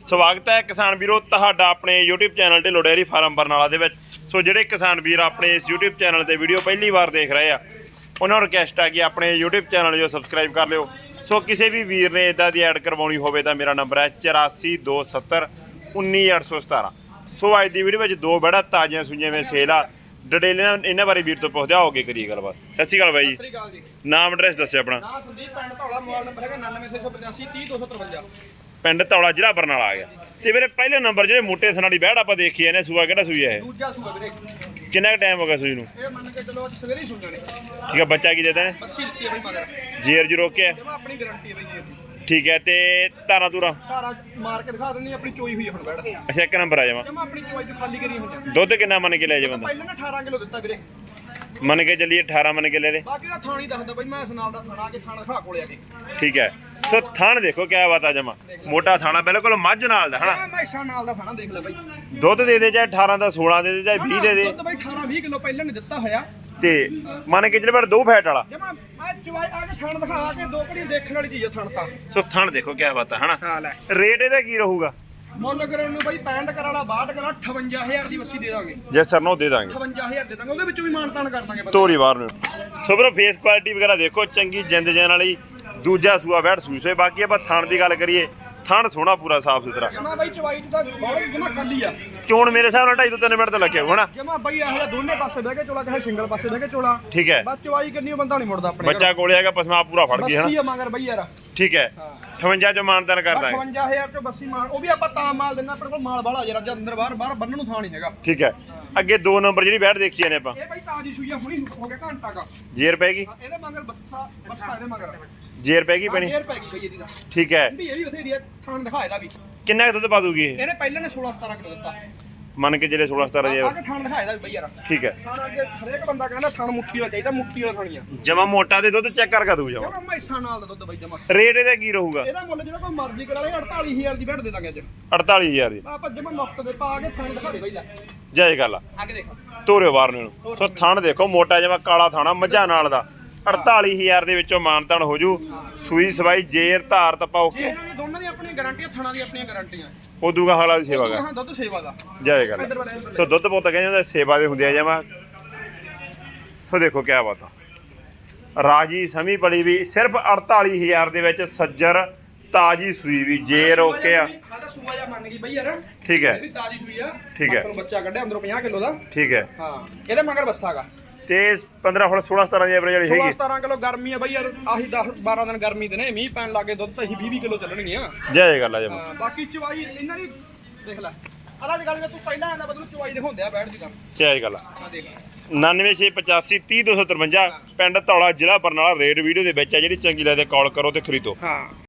ਸਵਾਗਤ ਹੈ ਕਿਸਾਨ ਵੀਰੋ ਤੁਹਾਡਾ ਆਪਣੇ YouTube channel Dhillon dairy farm Barnala ਦੇ ਵਿੱਚ। ਸੋ ਜਿਹੜੇ ਕਿਸਾਨ ਵੀਰ ਆਪਣੇ ਇਸ YouTube ਚੈਨਲ ਤੇ ਵੀਡੀਓ ਪਹਿਲੀ ਵਾਰ ਦੇਖ ਰਹੇ ਆ ਉਹਨਾਂ ਨੂੰ ਰਿਕਵੈਸਟ ਹੈ ਕਿ ਆਪਣੇ YouTube ਚੈਨਲ ਜੋ ਸਬਸਕ੍ਰਾਈਬ ਕਰ ਲਿਓ। ਸੋ ਕਿਸੇ ਵੀ ਵੀਰ ਨੇ ਇਦਾਂ ਦੀ ਐਡ ਕਰਵਾਉਣੀ ਹੋਵੇ ਤਾਂ ਮੇਰਾ ਨੰਬਰ ਹੈ 8427 19817 ਸੋ ਅੱਜ ਦੀ ਵੀਡੀਓ ਵਿੱਚ ਦੋ ਬੜਾ ਤਾਜ਼ੀਆਂ ਸੁਈਆਂ ਵਿੱਚ ਸੇਲ ਆ। ਡਿਟੇਲ ਇਹਨਾਂ- ਇਹਨਾਂ ਬਾਰੇ ਵੀਰ ਤੋਂ ਪੁੱਛਦੇ ਆ ਹੋਗੇ ਕਰੀਏ ਗੱਲਬਾਤ। ਸਤਿ ਸ਼੍ਰੀ ਅਕਾਲ ਬਾਈ ਜੀ। ਨਾਮ ਐਡਰੈਸ ਦੱਸਿਓ ਆਪਣਾ। ਨਾ ਸੰਦੀਪ ਪਿੰਡ ਧੌਲਾ ਮੋਬਾਈਲ ਨੰਬਰ ਹੈਗਾ 99685 30253 ਪਿੰਡ ਤੌਲਾ ਜ਼ਿਲ੍ਹਾ ਬਰਨਾਲਾ ਆ ਗਿਆ। ਤੇ ਵੀਰੇ ਪਹਿਲੇ ਨੰਬਰ ਜਿਹੜੇ ਮੋਟੇ ਸਨਾੜੀ ਬੈੜ ਆਪਾਂ ਦੇਖੀ ਇਹਨੇ ਸੂਆ ਕਿਹੜਾ ਸੂਈ ਹੈ ਦੂਜਾ ਸੂਆ ਵੀਰੇ। ਕਿੰਨਾ ਟਾਈਮ ਹੋ ਗਿਆ ਸੂਈ ਨੂੰ? ਇਹ ਮੰਨ ਕੇ ਚੱਲੋ ਅੱਜ ਸਵੇਰੇ ਹੀ ਸੁਣਿਆ ਨੇ। ਠੀਕ ਹੈ ਬੱਚਾ ਕੀ ਦੇਤਾ ਹੈ ਬਈ ਮਗਰ ਜੀਰ ਜੀ ਰੋਕਿਆ? ਜਮਾ ਆਪਣੀ ਗਾਰੰਟੀ ਹੈ ਬਈ ਜੀ ਇਹਦੀ ਠੀਕ ਹੈ ਤੇ ਤਾਰਾਂ ਤੂਰਾ ਧਾਰਾ ਮਾਰ ਕੇ ਦਿਖਾ ਦਿੰਦੀ ਆਪਣੀ ਚੋਈ ਹੋਈ ਹੈ ਹੁਣ ਬੈੜ ਅੱਛਾ ਇੱਕ ਨੰਬਰ ਆ ਜਾਵਾ ਜਮਾ ਆਪਣੀ ਚੋਈ ਜੋ ਖਾਲੀ ਕਰੀ ਹੋਈ ਦੁੱਧ ਕਿੰਨਾ ਮੰਨ ਕੇ ਲੈ ਜਾ ਹੈ ਬੰਦਾ? ਪਹਿਲਾਂ ਨਾ 18 ਕਿਲੋ ਦਿੱਤਾ ਵੀਰੇ। ਮੰਨ ਕੇ ਚੱਲੀਏ 18 ਮੰਨ ਕੇ ਲੈ ਲੈ ਬਾਕੀ ਦਾ ਥਾਣੀ ਦੱਸਦਾ ਬਈ ਮੈਂ ਇਸ ਨਾਲ ਦਾ ਥਾਣਾ ਕੇ ਥਾਣਾ ਦਿਖਾ ਕੋਲੇ ਆ ਕੇ। ਠੀਕ ਹੈ। ਸੋ ਥਣ ਦੇਖੋ ਕਿਆ ਬਾਤ ਆ ਜਮਾ। ਮੋਟਾ ਥਾਣਾ ਬਿਲਕੁਲ ਮੱਝ ਨਾਲ ਦਾ ਹਨਾ? ਮੈਸਾਂ ਨਾਲ ਦਾ ਥਾਣਾ ਦੇਖ ਲੈ ਬਈ। ਦੁੱਧ ਦੇ ਦੇ ਚਾਹੇ 18 ਦਾ 16 ਦੇ ਦੇ ਚਾਹੇ 20 ਦੇ ਦੇ। ਦੁੱਧ ਬਈ 18 20 ਕਿਲੋ ਪਹਿਲਾਂ ਨੇ ਦਿੱਤਾ ਹੋਇਆ। ਤੇ ਮੰਨ ਕੇ ਚੱਲੇ ਪਰ ਦੋ ਫੈਟ ਵਾਲਾ। ਜਮਾ ਮੈਂ ਚਵਾਈ ਆ ਕੇ ਥਾਣ ਦਿਖਾ ਕੇ ਦੋ ਘੜੀ ਦੇਖਣ ਵਾਲੀ ਚੀਜ਼ ਆ ਥਾਣ ਤਾਂ। ਸੋ ਥਣ ਦੇਖੋ ਕਿਆ ਬਾਤ ਆ ਹਨਾ? ਰੇਟ ਇਹਦਾ ਕੀ ਰਹੂਗਾ? ਮੁੱਲ ਕਰਨ ਨੂੰ ਬਈ 65 ਕਰ ਵਾਲਾ 62 ਕਰ ਵਾਲਾ 58000 ਦੀ ਵਸੀ ਦੇ ਦਾਂਗੇ। ਜੇ ਸਰਨੋਂ ਦੇ ਦਾਂਗੇ। 58000 ਦੇ ਦਾਂਗੇ ਉਹਦੇ ਵਿੱਚੋਂ ਵੀ ਮਾਨਤਾਨ ਕਰ ਦਾਂਗੇ ਬੰਦਾ। ਤੋਰੀ ਬਾਹਰ ਨੂੰ। ਸੋ ਵੀਰੋ ਫੇਸ ਕੁਆਲਿਟੀ ਵਗੈਰਾ ਦੇਖੋ ਚੰਗੀ ਜਿੰਦ ਜੈਨ ਵਾਲੀ। ਦੂਜਾ ਸੂਆ ਬੈਠ ਸੂਈ ਸੋਏ ਬਾਕੀ ਆਪਾਂ ਥਣ ਦੀ ਗੱਲ ਕਰੀਏ ਥਣ ਸੋਹਣਾ ਪੂਰਾ ਸਾਫ਼ ਸੁਥਰਾ। ਜਮਾ ਬਾਈ ਚਵਾਈ ਚ ਤਾਂ ਬਹੁਤ ਜਮਾ ਖਾਲੀ ਆ। ਚੋਣ ਮੇਰੇ ਹਿਸਾਬ ਨਾਲ 2.5 ਤੋਂ 3 ਮਿੰਟ ਤੇ ਲੱਗਿਆ ਹੋਣਾ ਜਮਾ ਬਈ ਇਹੋ ਜਿਹਾ ਦੋਨੇ ਪਾਸੇ ਬਹਿ ਕੇ ਚੋਲਾ ਚਾਹੇ ਸਿੰਗਲ ਪਾਸੇ ਬਹਿ ਕੇ ਚੋਲਾ। ਠੀਕ ਹੈ। ਬਸ ਚਵਾਈ ਕਿੰਨੀ ਉਹ ਬੰਦਾ ਨਹੀਂ ਮੁੜਦਾ ਆਪਣੇ ਬੱਚਾ ਕੋਲੇ ਹੈਗਾ ਪਸਮਾ ਪੂਰਾ ਫੜ ਗਈ ਬੱਸੀ ਹਨਾ? ਆ ਮਗਰ ਬਈ ਯਾਰ। ਠੀਕ ਹੈ। 58 ਚ ਮਾਨਦਾਨ ਕਰ ਦਾਂਗੇ 55000 ਤੋਂ ਬੱਸੀ ਮਾਲ ਉਹ ਵੀ ਆਪਾਂ ਤਾਂ ਮਾਲ ਦਿੰਨਾ ਆਪਣੇ ਕੋਲ ਮਾਲ ਯਾਰ ਅੱਜ ਅੰਦਰ ਬਾਹਰ ਬਾਹਰ ਬੰਨਣ ਨੂੰ ਥਾਂ ਨਹੀਂ ਹੈਗਾ। ਠੀਕ ਹੈ। ਅੱਗੇ ਦੋ ਨੰਬਰ ਜਿਹੜੀ ਬੈਠ ਦੇਖੀ ਨੇ ਆਪਾਂ। ਇਹ ਬਈ ਤਾਜੀ ਸੂਈ ਆ ਹੁਣੀ ਹੋ ਗਿਆ ਘੰਟਾ ਕਾ। ਜੇਰ ਪੈ ਗਈ? ਇਹਦੇ ਮਗਰ ਬੱਸਾ ਬੱਸਾ ਇਹਦੇ ਮਗਰ। ਜੇਰ ਪੈ ਗਈ ਬਣੀ? ਫੇਰ ਪੈ ਗਈ ਬਈ ਇਹਦੀ ਦਾ ਠੀਕ ਹੈ। ਵੀ ਇਹ ਵੀ ਬਥੇਰੀ ਆ ਥਾਂ ਦਿਖਾ ਇਹਦਾ ਵੀ। ਕਿੰਨਾ ਕੁ ਦੁੱਧ ਪਾ ਦੂਗੀ ਇਹ? ਇਹਨੇ ਪਹਿਲਾਂ ਨੇ 16 17 ਕਿਲੋ ਦਿੱਤਾ। ਮੰਨ ਕੇ ਜਿਹੜੇ 16 17 ਆ ਜੇ ਕੇ ਥਾਂ ਦਿਖਾ ਇਹਦਾ ਵੀ ਬਈ ਯਾਰ। ਠੀਕ ਹੈ। ਥਾਂ ਅੱਗੇ ਹਰੇਕ ਬੰਦਾ ਕਹਿੰਦਾ ਥਾਂ ਮੁੱਠੀ ਵਾਲਾ ਚਾਹੀਦਾ ਮੁੱਠੀ ਵਾਲਾ ਥਾਣੀ ਆ। ਜਮਾ ਮੋਟਾ ਦੇ ਦੁੱਧ ਚੈੱਕ ਕਰਕੇ ਦੂ ਜਾਵਾ ਜਮਾ। ਮੈਸਾਂ ਨਾਲ ਦਾ ਦੁੱਧ ਬਈ ਜਮਾ। ਰੇਟ ਇਹਦਾ ਕੀ ਰਹੂਗਾ? ਇਹਦਾ ਮੁੱਲ ਜਿਹੜਾ ਕੋਈ ਮਰਜ਼ੀ ਕਰਾ ਲੇ 48000 ਦੀ ਭੇਡ ਦੇ ਦਾਂਗੇ ਅੱਜ। 48000 ਦੀ। ਆਪਾਂ ਜਮਾ ਨੁਕਤ ਦੇ ਪਾ ਕੇ ਥਾਂ ਦਿਖਾ ਦੇ ਬਈ ਲੈ। ਜੈ ਗੱਲ ਆ ਅੱਗੇ ਦੇਖ। ਤੋਰਿਓ ਬਾਹਰ ਨੂੰ ਸੋ ਥਣ ਦੇਖੋ ਮੋਟਾ ਜਿਹਾ ਕਾਲਾ ਥਾਣਾ ਮੱਝਾਂ ਨਾਲ ਦਾ। 48000 ਦੇ ਵਿੱਚੋਂ ਮਾਨਤਾਨ ਹੋ ਜੂ। ਸੂਈ ਸਵਾਈ ਜੇਰ ਧਾਰ ਤਪਾ ਓਕੇ। ਦੋਨਾਂ ਦੀ ਆਪਣੀਆਂ ਗਾਰੰਟੀਆਂ ਥਾਣਾ ਦੀ ਆਪਣੀਆਂ ਗਾਰੰਟੀਆਂ ਉਦੂਗਾ ਹਾਲਾ ਦੀ ਸੇਵਾ ਕਰ। ਹਾਂ ਦੁੱਧ ਸੇਵਾ ਦਾ। ਜੈ ਗੱਲ ਇੱਧਰ ਵਾਲੇ ਇੱਧਰ ਸੋ ਦੁੱਧ ਬਹੁਤ ਕਹਿੰਦੇ ਹੁੰਦੇ ਸੇਵਾ ਦੇ ਹੁੰਦੇ ਆ ਜਮਾ। ਸੋ ਦੇਖੋ ਕਿਆ ਬਾਤ ਆ। ਰਾਜੀ ਸਮੀ ਪੜੀ ਵੀ ਸਿਰਫ 48000 ਦੇ ਵਿੱਚ ਸੱਜਰ ਤਾਜੀ ਸੂਈ ਵੀ ਆ। ਸੂਆ ਜਾ ਮੰਨ ਗਈ ਬਈ ਯਾਰ। ਠੀਕ ਹੈ। ਇਹ ਵੀ ਤਾਜੀ ਸੂਈ ਆ। ਠੀਕ ਹੈ। ਬੱਚਾ ਕੱਢਿਆ ਅੰਦਰੋਂ 50 ਕਿਲੋ ਦਾ। ਠੀਕ ਹੈ। ਹਾਂ ਇਹਦੇ ਮਗਰ ਬੱਸਾਗਾ। ਤੇ 15 ਫੁੱਟ 16 17 ਦੀ ਐਵਰੇਜ ਵਾਲੀ 16 ਹੈਗੀ। 17 ਕਿਲੋ ਗਰਮੀ ਆ ਬਈ ਯਾਰ ਆਹੀ 10 12 ਦਿਨ ਗਰਮੀ ਦੇ ਨੇ ਮੀਂਹ ਪੈਣ ਲੱਗੇ ਦੁੱਧ ਤਾਂ ਅਸੀਂ 20 20 ਕਿਲੋ ਚੱਲਣਗੀਆਂ। ਜੈ ਗੱਲ ਆ ਜਮਾ ਹਾਂ, ਬਾਕੀ ਚਵਾਈ ਇਹਨਾਂ ਦੀ ਦੇਖ ਲੈ। ਅਲਾ ਗੱਲ ਜੇ ਤੂੰ ਪਹਿਲਾਂ ਆਂਦਾ ਬਦਲ ਚਵਾਈ ਦਿਖਾਉਂਦੇ ਆ ਬੈਠ ਦੀ ਤਾਂ ਜੈ ਗੱਲ ਆ ਆ ਦੇਖ 99685 30253 ਪਿੰਡ ਧੌਲਾ ਜ਼ਿਲ੍ਹਾ ਬਰਨਾਲਾ ਰੇਡ ਵੀਡੀਓ ਦੇ ਵਿੱਚ ਆ ਜਿਹੜੀ ਚੰਗੀ ਲੱਗਦੇ ਕਾਲ ਕਰੋ ਤੇ ਖਰੀਦੋ। ਹਾਂ।